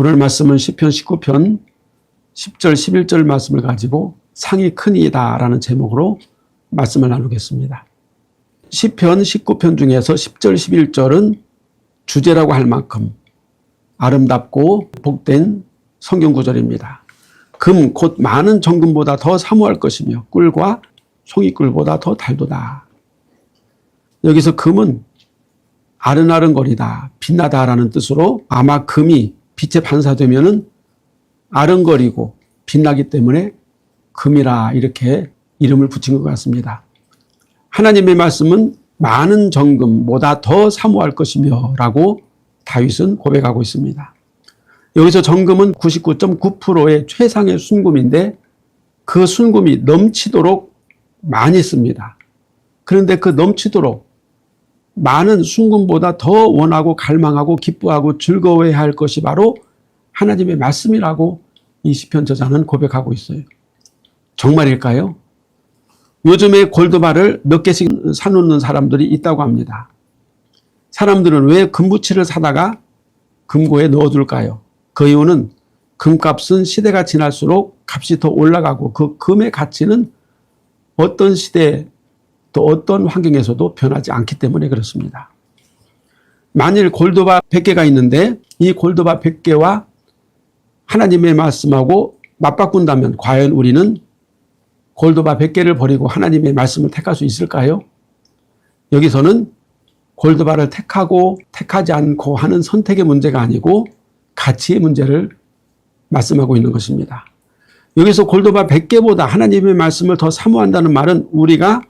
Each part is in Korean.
오늘 말씀은 시편 19편 10절 11절 말씀을 가지고 상이 큰이다라는 제목으로 말씀을 나누겠습니다. 시편 19편 중에서 10절 11절은 주제라고 할 만큼 아름답고 복된 성경 구절입니다. 금 곧 많은 정금보다 더 사모할 것이며 꿀과 송이꿀보다 더 달도다. 여기서 금은 아른아른거리다, 빛나다라는 뜻으로 아마 금이 빛에 반사되면은 아른거리고 빛나기 때문에 금이라 이렇게 이름을 붙인 것 같습니다. 하나님의 말씀은 많은 정금 보다 더 사모할 것이며 라고 다윗은 고백하고 있습니다. 여기서 정금은 99.9%의 최상의 순금인데 그 순금이 넘치도록 많이 씁니다. 그런데 그 넘치도록 많은 순금보다 더 원하고 갈망하고 기뻐하고 즐거워해야 할 것이 바로 하나님의 말씀이라고 이 시편 저자는 고백하고 있어요. 정말일까요? 요즘에 골드바를 몇 개씩 사놓는 사람들이 있다고 합니다. 사람들은 왜 금부치를 사다가 금고에 넣어둘까요? 그 이유는 금값은 시대가 지날수록 값이 더 올라가고 그 금의 가치는 어떤 시대 또 어떤 환경에서도 변하지 않기 때문에 그렇습니다. 만일 골드바 100개가 있는데 이 골드바 100개와 하나님의 말씀하고 맞바꾼다면 과연 우리는 골드바 100개를 버리고 하나님의 말씀을 택할 수 있을까요? 여기서는 골드바를 택하고 택하지 않고 하는 선택의 문제가 아니고 가치의 문제를 말씀하고 있는 것입니다. 여기서 골드바 100개보다 하나님의 말씀을 더 사모한다는 말은 우리가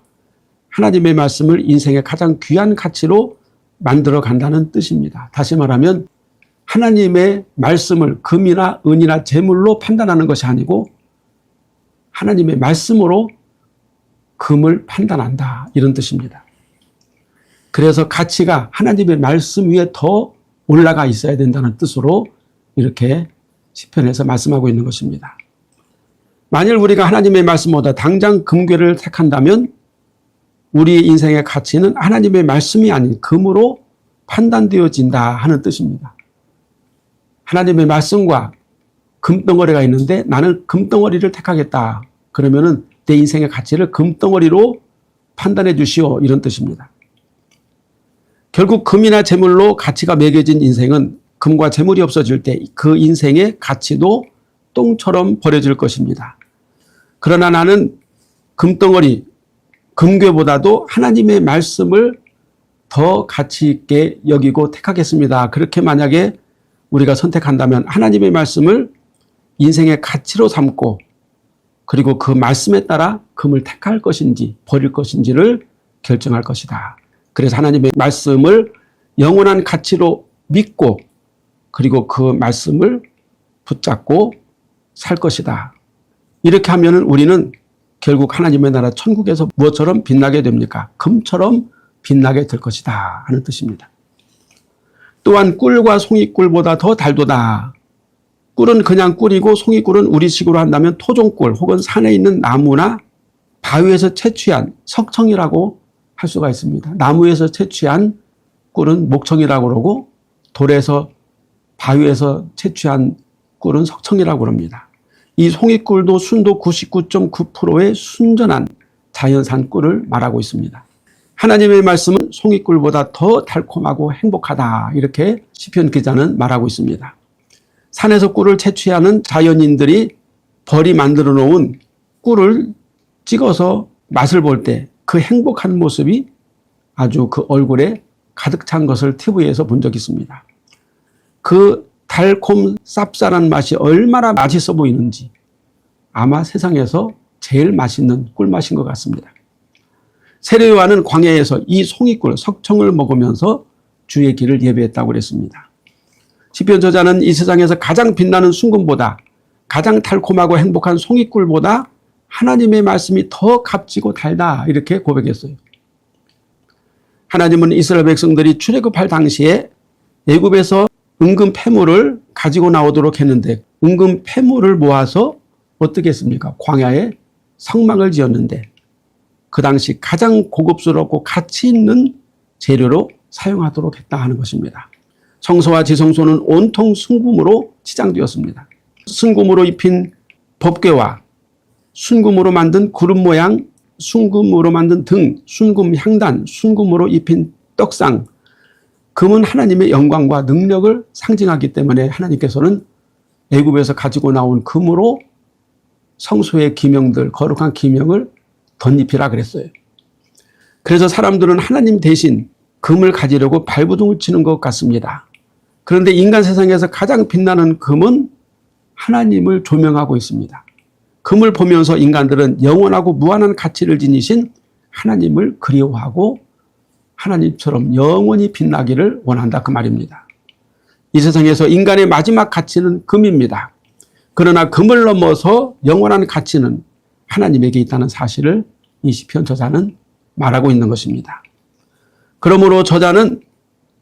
하나님의 말씀을 인생의 가장 귀한 가치로 만들어 간다는 뜻입니다. 다시 말하면 하나님의 말씀을 금이나 은이나 재물로 판단하는 것이 아니고 하나님의 말씀으로 금을 판단한다. 이런 뜻입니다. 그래서 가치가 하나님의 말씀 위에 더 올라가 있어야 된다는 뜻으로 이렇게 시편에서 말씀하고 있는 것입니다. 만일 우리가 하나님의 말씀보다 당장 금괴를 택한다면 우리 인생의 가치는 하나님의 말씀이 아닌 금으로 판단되어진다 하는 뜻입니다. 하나님의 말씀과 금덩어리가 있는데 나는 금덩어리를 택하겠다. 그러면은 내 인생의 가치를 금덩어리로 판단해 주시오. 이런 뜻입니다. 결국 금이나 재물로 가치가 매겨진 인생은 금과 재물이 없어질 때 그 인생의 가치도 똥처럼 버려질 것입니다. 그러나 나는 금덩어리, 금괴보다도 하나님의 말씀을 더 가치 있게 여기고 택하겠습니다. 그렇게 만약에 우리가 선택한다면 하나님의 말씀을 인생의 가치로 삼고 그리고 그 말씀에 따라 금을 택할 것인지 버릴 것인지를 결정할 것이다. 그래서 하나님의 말씀을 영원한 가치로 믿고 그리고 그 말씀을 붙잡고 살 것이다. 이렇게 하면은 우리는 결국 하나님의 나라 천국에서 무엇처럼 빛나게 됩니까? 금처럼 빛나게 될 것이다 하는 뜻입니다. 또한 꿀과 송이꿀보다 더 달도다. 꿀은 그냥 꿀이고 송이꿀은 우리식으로 한다면 토종꿀 혹은 산에 있는 나무나 바위에서 채취한 석청이라고 할 수가 있습니다. 나무에서 채취한 꿀은 목청이라고 그러고 돌에서 바위에서 채취한 꿀은 석청이라고 합니다. 이 송이꿀도 순도 99.9%의 순전한 자연산 꿀을 말하고 있습니다. 하나님의 말씀은 송이꿀보다 더 달콤하고 행복하다. 이렇게 시편 기자는 말하고 있습니다. 산에서 꿀을 채취하는 자연인들이 벌이 만들어 놓은 꿀을 찍어서 맛을 볼 때 그 행복한 모습이 아주 그 얼굴에 가득 찬 것을 TV에서 본 적이 있습니다. 그 달콤 쌉쌀한 맛이 얼마나 맛있어 보이는지 아마 세상에서 제일 맛있는 꿀맛인 것 같습니다. 세례요한은 광야에서 이 송이꿀 석청을 먹으면서 주의 길을 예배했다고 그랬습니다. 시편 저자는 이 세상에서 가장 빛나는 순금보다 가장 달콤하고 행복한 송이꿀보다 하나님의 말씀이 더 값지고 달다 이렇게 고백했어요. 하나님은 이스라엘 백성들이 출애굽할 당시에 애굽에서 은금 폐물을 가지고 나오도록 했는데 은금 폐물을 모아서 어떻게 했습니까? 광야에 성막을 지었는데 그 당시 가장 고급스럽고 가치 있는 재료로 사용하도록 했다 하는 것입니다. 성소와 지성소는 온통 순금으로 치장되었습니다. 순금으로 입힌 법궤와 순금으로 만든 구름 모양, 순금으로 만든 등, 순금 향단, 순금으로 입힌 떡상. 금은 하나님의 영광과 능력을 상징하기 때문에 하나님께서는 애굽에서 가지고 나온 금으로 성소의 기명들, 거룩한 기명을 덧입히라 그랬어요. 그래서 사람들은 하나님 대신 금을 가지려고 발부둥을 치는 것 같습니다. 그런데 인간 세상에서 가장 빛나는 금은 하나님을 조명하고 있습니다. 금을 보면서 인간들은 영원하고 무한한 가치를 지니신 하나님을 그리워하고 하나님처럼 영원히 빛나기를 원한다 그 말입니다. 이 세상에서 인간의 마지막 가치는 금입니다. 그러나 금을 넘어서 영원한 가치는 하나님에게 있다는 사실을 이 시편 저자는 말하고 있는 것입니다. 그러므로 저자는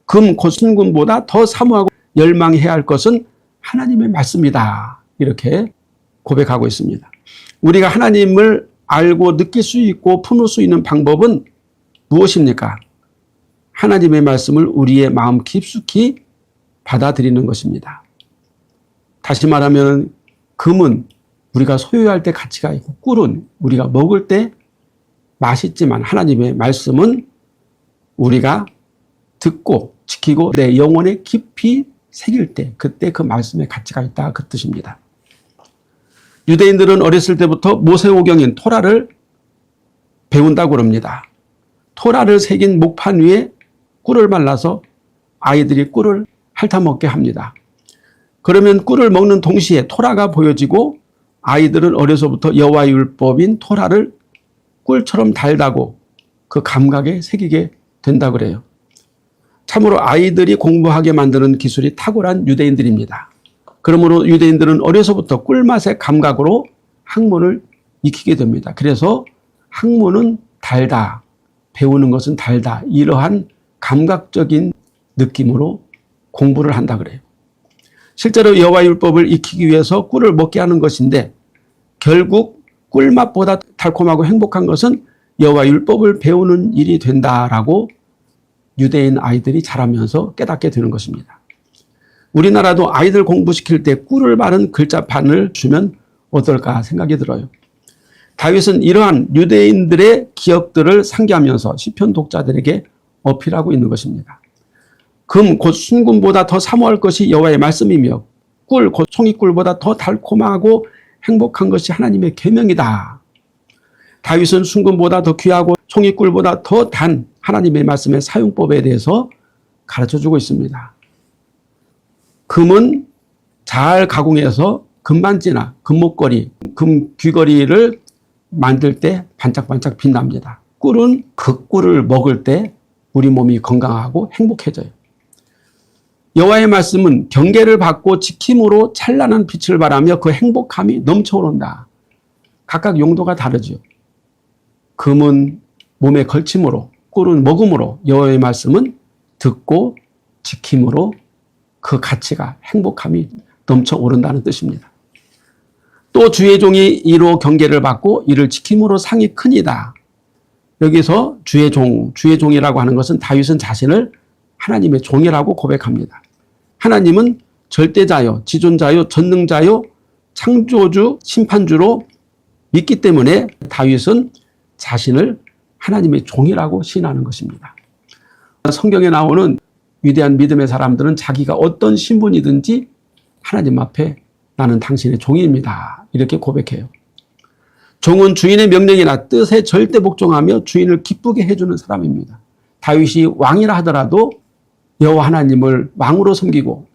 금, 곧 순금보다 더 사모하고 열망해야 할 것은 하나님의 말씀이다. 이렇게 고백하고 있습니다. 우리가 하나님을 알고 느낄 수 있고 품을 수 있는 방법은 무엇입니까? 하나님의 말씀을 우리의 마음 깊숙이 받아들이는 것입니다. 다시 말하면 금은 우리가 소유할 때 가치가 있고 꿀은 우리가 먹을 때 맛있지만 하나님의 말씀은 우리가 듣고 지키고 내 영혼에 깊이 새길 때 그때 그 말씀의 가치가 있다 그 뜻입니다. 유대인들은 어렸을 때부터 모세오경인 토라를 배운다고 그럽니다. 토라를 새긴 목판 위에 꿀을 말라서 아이들이 꿀을 핥아먹게 합니다. 그러면 꿀을 먹는 동시에 토라가 보여지고 아이들은 어려서부터 여호와의 율법인 토라를 꿀처럼 달다고 그 감각에 새기게 된다 그래요. 참으로 아이들이 공부하게 만드는 기술이 탁월한 유대인들입니다. 그러므로 유대인들은 어려서부터 꿀맛의 감각으로 학문을 익히게 됩니다. 그래서 학문은 달다, 배우는 것은 달다. 이러한 감각적인 느낌으로 공부를 한다 그래요. 실제로 여호와 율법을 익히기 위해서 꿀을 먹게 하는 것인데 결국 꿀맛보다 달콤하고 행복한 것은 여호와 율법을 배우는 일이 된다라고 유대인 아이들이 자라면서 깨닫게 되는 것입니다. 우리나라도 아이들 공부시킬 때 꿀을 바른 글자판을 주면 어떨까 생각이 들어요. 다윗은 이러한 유대인들의 기억들을 상기하면서 시편 독자들에게 어필하고 있는 것입니다. 금 곧 순금보다 더 사모할 것이 여호와의 말씀이며 꿀 곧 송이꿀보다 더 달콤하고 행복한 것이 하나님의 계명이다. 다윗은 순금보다 더 귀하고 송이꿀보다 더 단 하나님의 말씀의 사용법에 대해서 가르쳐 주고 있습니다. 금은 잘 가공해서 금반지나 금목걸이, 금 귀걸이를 만들 때 반짝반짝 빛납니다. 꿀은 그 꿀을 먹을 때 우리 몸이 건강하고 행복해져요. 여호와의 말씀은 경계를 받고 지킴으로 찬란한 빛을 발하며 그 행복함이 넘쳐오른다. 각각 용도가 다르죠. 금은 몸에 걸침으로, 꿀은 먹음으로, 여호와의 말씀은 듣고 지킴으로 그 가치가 행복함이 넘쳐오른다는 뜻입니다. 또 주의 종이 이로 경계를 받고 이를 지킴으로 상이 크니다. 여기서 주의 종, 주의 종이라고 하는 것은 다윗은 자신을 하나님의 종이라고 고백합니다. 하나님은 절대자요, 지존자요, 전능자요, 창조주, 심판주로 믿기 때문에 다윗은 자신을 하나님의 종이라고 신하는 것입니다. 성경에 나오는 위대한 믿음의 사람들은 자기가 어떤 신분이든지 하나님 앞에 나는 당신의 종입니다. 이렇게 고백해요. 종은 주인의 명령이나 뜻에 절대 복종하며 주인을 기쁘게 해주는 사람입니다. 다윗이 왕이라 하더라도 여호와 하나님을 왕으로 섬기고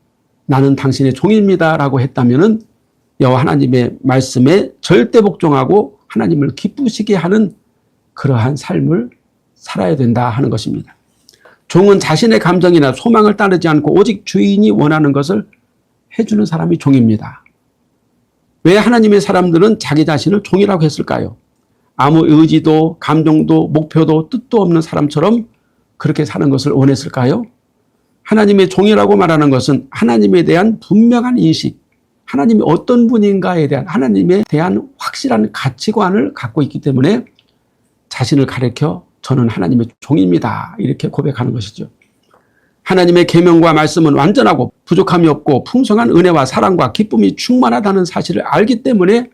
나는 당신의 종입니다라고 했다면은 여호와 하나님의 말씀에 절대 복종하고 하나님을 기쁘시게 하는 그러한 삶을 살아야 된다 하는 것입니다. 종은 자신의 감정이나 소망을 따르지 않고 오직 주인이 원하는 것을 해주는 사람이 종입니다. 왜 하나님의 사람들은 자기 자신을 종이라고 했을까요? 아무 의지도, 감정도, 목표도, 뜻도 없는 사람처럼 그렇게 사는 것을 원했을까요? 하나님의 종이라고 말하는 것은 하나님에 대한 분명한 인식, 하나님이 어떤 분인가에 대한 하나님에 대한 확실한 가치관을 갖고 있기 때문에 자신을 가리켜 저는 하나님의 종입니다. 이렇게 고백하는 것이죠. 하나님의 계명과 말씀은 완전하고 부족함이 없고 풍성한 은혜와 사랑과 기쁨이 충만하다는 사실을 알기 때문에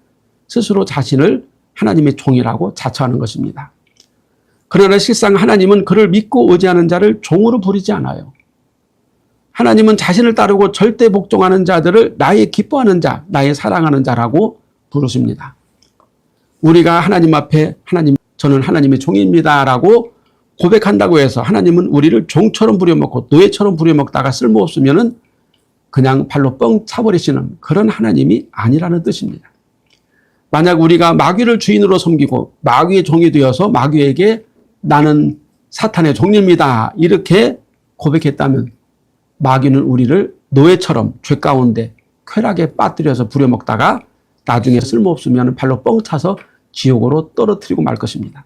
스스로 자신을 하나님의 종이라고 자처하는 것입니다. 그러나 실상 하나님은 그를 믿고 의지하는 자를 종으로 부리지 않아요. 하나님은 자신을 따르고 절대 복종하는 자들을 나의 기뻐하는 자, 나의 사랑하는 자라고 부르십니다. 우리가 하나님 앞에 하나님, 저는 하나님의 종입니다라고 고백한다고 해서 하나님은 우리를 종처럼 부려먹고 노예처럼 부려먹다가 쓸모없으면은 그냥 발로 뻥 차버리시는 그런 하나님이 아니라는 뜻입니다. 만약 우리가 마귀를 주인으로 섬기고 마귀의 종이 되어서 마귀에게 나는 사탄의 종입니다. 이렇게 고백했다면 마귀는 우리를 노예처럼 죄 가운데 쾌락에 빠뜨려서 부려먹다가 나중에 쓸모없으면 발로 뻥 차서 지옥으로 떨어뜨리고 말 것입니다.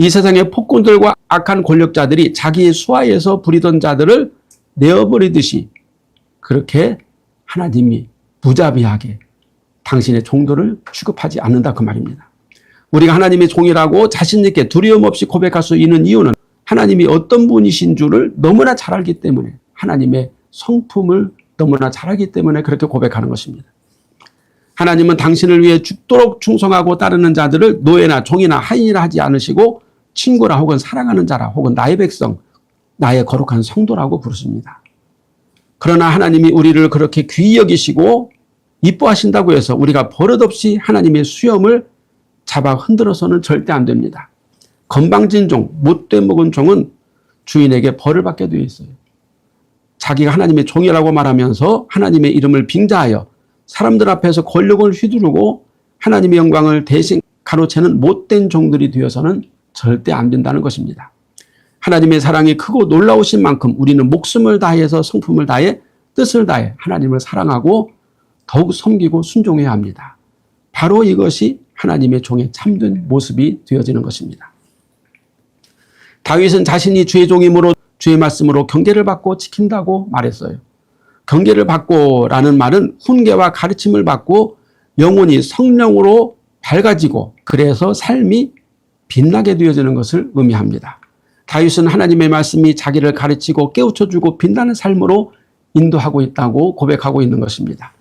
이 세상의 폭군들과 악한 권력자들이 자기의 수하에서 부리던 자들을 내어버리듯이 그렇게 하나님이 무자비하게 당신의 종도를 취급하지 않는다 그 말입니다. 우리가 하나님의 종이라고 자신있게 두려움 없이 고백할 수 있는 이유는 하나님이 어떤 분이신 줄을 너무나 잘 알기 때문에 하나님의 성품을 너무나 잘 알기 때문에 그렇게 고백하는 것입니다. 하나님은 당신을 위해 죽도록 충성하고 따르는 자들을 노예나 종이나 하인이라 하지 않으시고 친구라 혹은 사랑하는 자라 혹은 나의 백성, 나의 거룩한 성도라고 부르십니다. 그러나 하나님이 우리를 그렇게 귀히 여기시고 이뻐하신다고 해서 우리가 버릇없이 하나님의 수염을 잡아 흔들어서는 절대 안 됩니다. 건방진 종, 못돼 먹은 종은 주인에게 벌을 받게 되어 있어요. 자기가 하나님의 종이라고 말하면서 하나님의 이름을 빙자하여 사람들 앞에서 권력을 휘두르고 하나님의 영광을 대신 가로채는 못된 종들이 되어서는 절대 안 된다는 것입니다. 하나님의 사랑이 크고 놀라우신 만큼 우리는 목숨을 다해서 성품을 다해 뜻을 다해 하나님을 사랑하고 더욱 섬기고 순종해야 합니다. 바로 이것이 하나님의 종의 참된 모습이 되어지는 것입니다. 다윗은 자신이 주의 종이므로 주의 말씀으로 경계를 받고 지킨다고 말했어요. 경계를 받고라는 말은 훈계와 가르침을 받고 영혼이 성령으로 밝아지고 그래서 삶이 빛나게 되어지는 것을 의미합니다. 다윗은 하나님의 말씀이 자기를 가르치고 깨우쳐주고 빛나는 삶으로 인도하고 있다고 고백하고 있는 것입니다.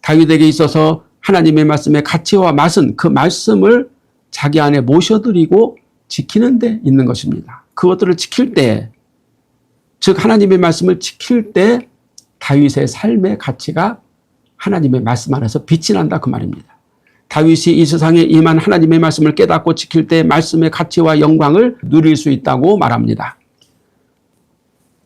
다윗에게 있어서 하나님의 말씀의 가치와 맛은 그 말씀을 자기 안에 모셔드리고 지키는 데 있는 것입니다. 그것들을 지킬 때, 즉 하나님의 말씀을 지킬 때 다윗의 삶의 가치가 하나님의 말씀 안에서 빛이 난다 그 말입니다. 다윗이 이 세상에 임한 하나님의 말씀을 깨닫고 지킬 때 말씀의 가치와 영광을 누릴 수 있다고 말합니다.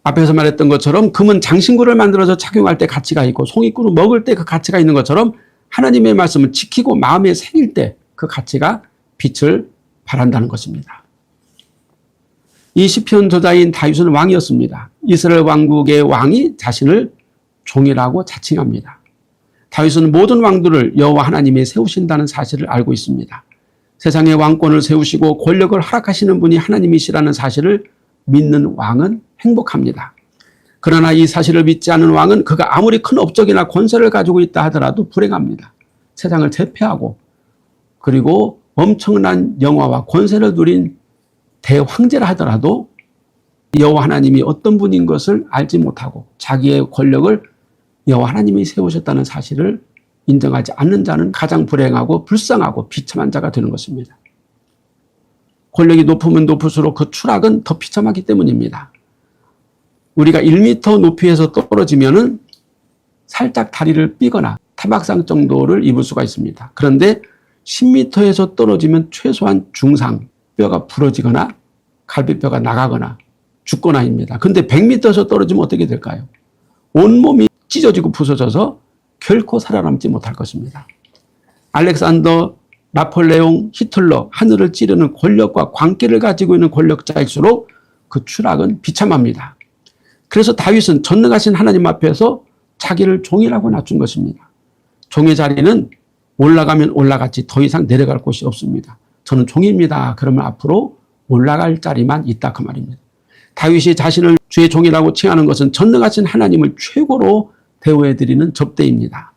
앞에서 말했던 것처럼 금은 장신구를 만들어서 착용할 때 가치가 있고 송이구를 먹을 때 그 가치가 있는 것처럼 하나님의 말씀을 지키고 마음에 새길 때 그 가치가 빛을 발한다는 것입니다. 이 시편 저자인 다윗은 왕이었습니다. 이스라엘 왕국의 왕이 자신을 종이라고 자칭합니다. 다윗은 모든 왕들을 여호와 하나님이 세우신다는 사실을 알고 있습니다. 세상의 왕권을 세우시고 권력을 허락하시는 분이 하나님이시라는 사실을 믿는 왕은 행복합니다. 그러나 이 사실을 믿지 않는 왕은 그가 아무리 큰 업적이나 권세를 가지고 있다 하더라도 불행합니다. 세상을 제패하고 그리고 엄청난 영화와 권세를 누린 대황제라 하더라도 여호와 하나님이 어떤 분인 것을 알지 못하고 자기의 권력을 여호와 하나님이 세우셨다는 사실을 인정하지 않는 자는 가장 불행하고 불쌍하고 비참한 자가 되는 것입니다. 권력이 높으면 높을수록 그 추락은 더 비참하기 때문입니다. 우리가 1m 높이에서 떨어지면은 살짝 다리를 삐거나 타박상 정도를 입을 수가 있습니다. 그런데 10m에서 떨어지면 최소한 중상, 뼈가 부러지거나 갈비뼈가 나가거나 죽거나입니다. 근데 100m에서 떨어지면 어떻게 될까요? 온몸이 찢어지고 부서져서 결코 살아남지 못할 것입니다. 알렉산더, 나폴레옹, 히틀러, 하늘을 찌르는 권력과 광기를 가지고 있는 권력자일수록 그 추락은 비참합니다. 그래서 다윗은 전능하신 하나님 앞에서 자기를 종이라고 낮춘 것입니다. 종의 자리는 올라가면 올라갔지 더 이상 내려갈 곳이 없습니다. 저는 종입니다. 그러면 앞으로 올라갈 자리만 있다 그 말입니다. 다윗이 자신을 주의 종이라고 칭하는 것은 전능하신 하나님을 최고로 대우해드리는 접대입니다.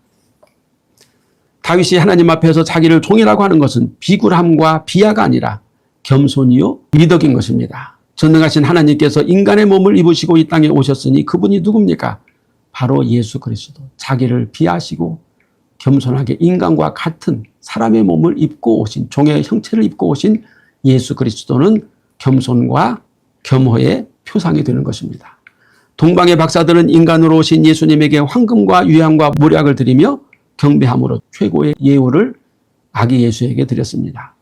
다윗이 하나님 앞에서 자기를 종이라고 하는 것은 비굴함과 비하가 아니라 겸손이요 미덕인 것입니다. 전능하신 하나님께서 인간의 몸을 입으시고 이 땅에 오셨으니 그분이 누굽니까? 바로 예수 그리스도. 자기를 비하시고 겸손하게 인간과 같은 사람의 몸을 입고 오신 종의 형체를 입고 오신 예수 그리스도는 겸손과 겸허의 표상이 되는 것입니다. 동방의 박사들은 인간으로 오신 예수님에게 황금과 유향과 모략을 드리며 경배함으로 최고의 예우를 아기 예수에게 드렸습니다.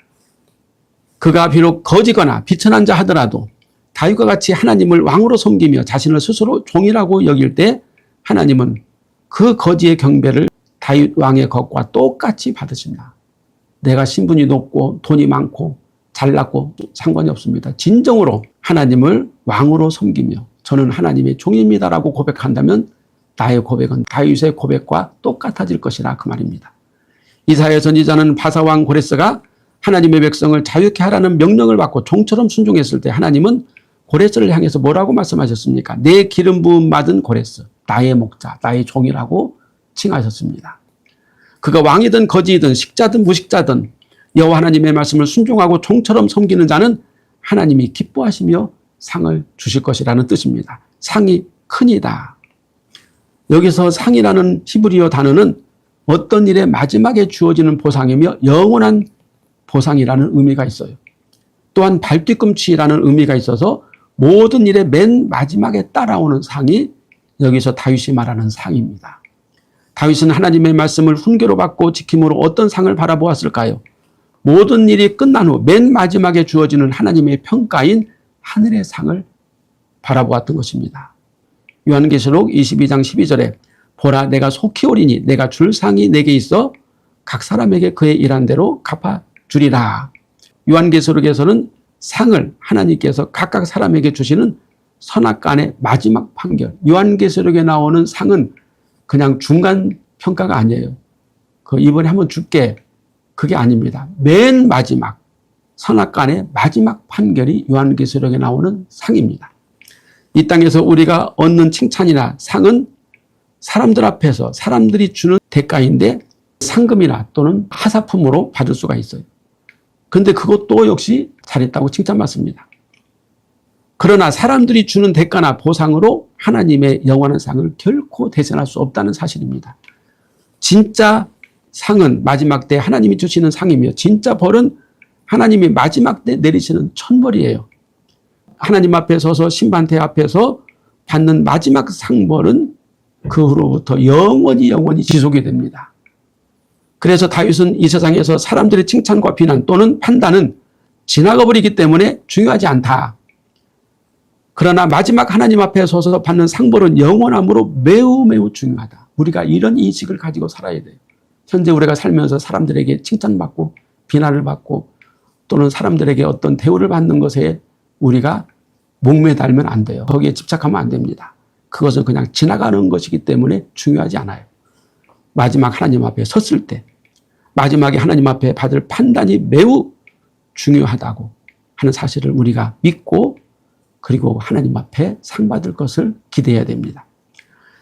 그가 비록 거지거나 비천한 자 하더라도 다윗과 같이 하나님을 왕으로 섬기며 자신을 스스로 종이라고 여길 때 하나님은 그 거지의 경배를 다윗 왕의 것과 똑같이 받으신다. 내가 신분이 높고 돈이 많고 잘났고 상관이 없습니다. 진정으로 하나님을 왕으로 섬기며 저는 하나님의 종입니다라고 고백한다면 나의 고백은 다윗의 고백과 똑같아질 것이라 그 말입니다. 이사야 선지자는 바사왕 고레스가 하나님의 백성을 자유케 하라는 명령을 받고 종처럼 순종했을 때 하나님은 고레스를 향해서 뭐라고 말씀하셨습니까? 내 기름 부음 받은 고레스, 나의 목자, 나의 종이라고 칭하셨습니다. 그가 왕이든 거지이든 식자든 무식자든 여호와 하나님의 말씀을 순종하고 종처럼 섬기는 자는 하나님이 기뻐하시며 상을 주실 것이라는 뜻입니다. 상이 큰이다. 여기서 상이라는 히브리어 단어는 어떤 일의 마지막에 주어지는 보상이며 영원한 보상이라는 의미가 있어요. 또한 발뒤꿈치라는 의미가 있어서 모든 일의 맨 마지막에 따라오는 상이 여기서 다윗이 말하는 상입니다. 다윗은 하나님의 말씀을 훈계로 받고 지킴으로 어떤 상을 바라보았을까요? 모든 일이 끝난 후 맨 마지막에 주어지는 하나님의 평가인 하늘의 상을 바라보았던 것입니다. 요한계시록 22장 12절에 보라 내가 속히 오리니 내가 줄 상이 내게 있어 각 사람에게 그의 일한 대로 갚아 주리라. 요한계시록에서는 상을 하나님께서 각각 사람에게 주시는 선악간의 마지막 판결. 요한계시록에 나오는 상은 그냥 중간 평가가 아니에요. 그 이번에 한번 줄게. 그게 아닙니다. 맨 마지막 선악간의 마지막 판결이 요한계시록에 나오는 상입니다. 이 땅에서 우리가 얻는 칭찬이나 상은 사람들 앞에서 사람들이 주는 대가인데 상금이나 또는 하사품으로 받을 수가 있어요. 근데 그것도 역시 잘했다고 칭찬받습니다. 그러나 사람들이 주는 대가나 보상으로 하나님의 영원한 상을 결코 대신할 수 없다는 사실입니다. 진짜 상은 마지막 때 하나님이 주시는 상이며 진짜 벌은 하나님이 마지막 때 내리시는 천벌이에요. 하나님 앞에 서서 심판대 앞에서 받는 마지막 상벌은 그 후로부터 영원히 영원히 지속이 됩니다. 그래서 다윗은 이 세상에서 사람들의 칭찬과 비난 또는 판단은 지나가 버리기 때문에 중요하지 않다. 그러나 마지막 하나님 앞에 서서 받는 상벌은 영원함으로 매우 매우 중요하다. 우리가 이런 인식을 가지고 살아야 돼요. 현재 우리가 살면서 사람들에게 칭찬받고 비난을 받고 또는 사람들에게 어떤 대우를 받는 것에 우리가 목매달면 안 돼요. 거기에 집착하면 안 됩니다. 그것은 그냥 지나가는 것이기 때문에 중요하지 않아요. 마지막 하나님 앞에 섰을 때 마지막에 하나님 앞에 받을 판단이 매우 중요하다고 하는 사실을 우리가 믿고 그리고 하나님 앞에 상 받을 것을 기대해야 됩니다.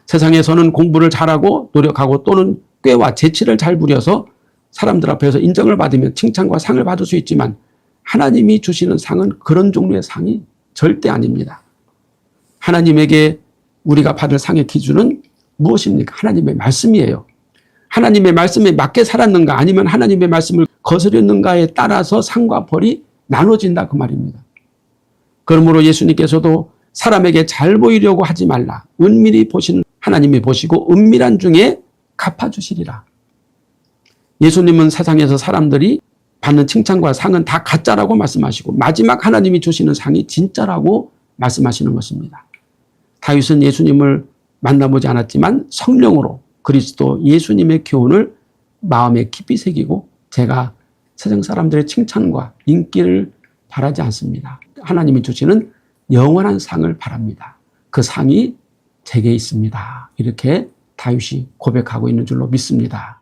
세상에서는 공부를 잘하고 노력하고 또는 꾀와 재치를 잘 부려서 사람들 앞에서 인정을 받으면 칭찬과 상을 받을 수 있지만 하나님이 주시는 상은 그런 종류의 상이 절대 아닙니다. 하나님에게 우리가 받을 상의 기준은 무엇입니까? 하나님의 말씀이에요. 하나님의 말씀에 맞게 살았는가 아니면 하나님의 말씀을 거스렸는가에 따라서 상과 벌이 나눠진다 그 말입니다. 그러므로 예수님께서도 사람에게 잘 보이려고 하지 말라. 은밀히 보시는 하나님이 보시고 은밀한 중에 갚아주시리라. 예수님은 세상에서 사람들이 받는 칭찬과 상은 다 가짜라고 말씀하시고 마지막 하나님이 주시는 상이 진짜라고 말씀하시는 것입니다. 다윗은 예수님을 만나보지 않았지만 성령으로 그리스도 예수님의 교훈을 마음에 깊이 새기고 제가 세상 사람들의 칭찬과 인기를 바라지 않습니다. 하나님이 주시는 영원한 상을 바랍니다. 그 상이 제게 있습니다. 이렇게 다윗이 고백하고 있는 줄로 믿습니다.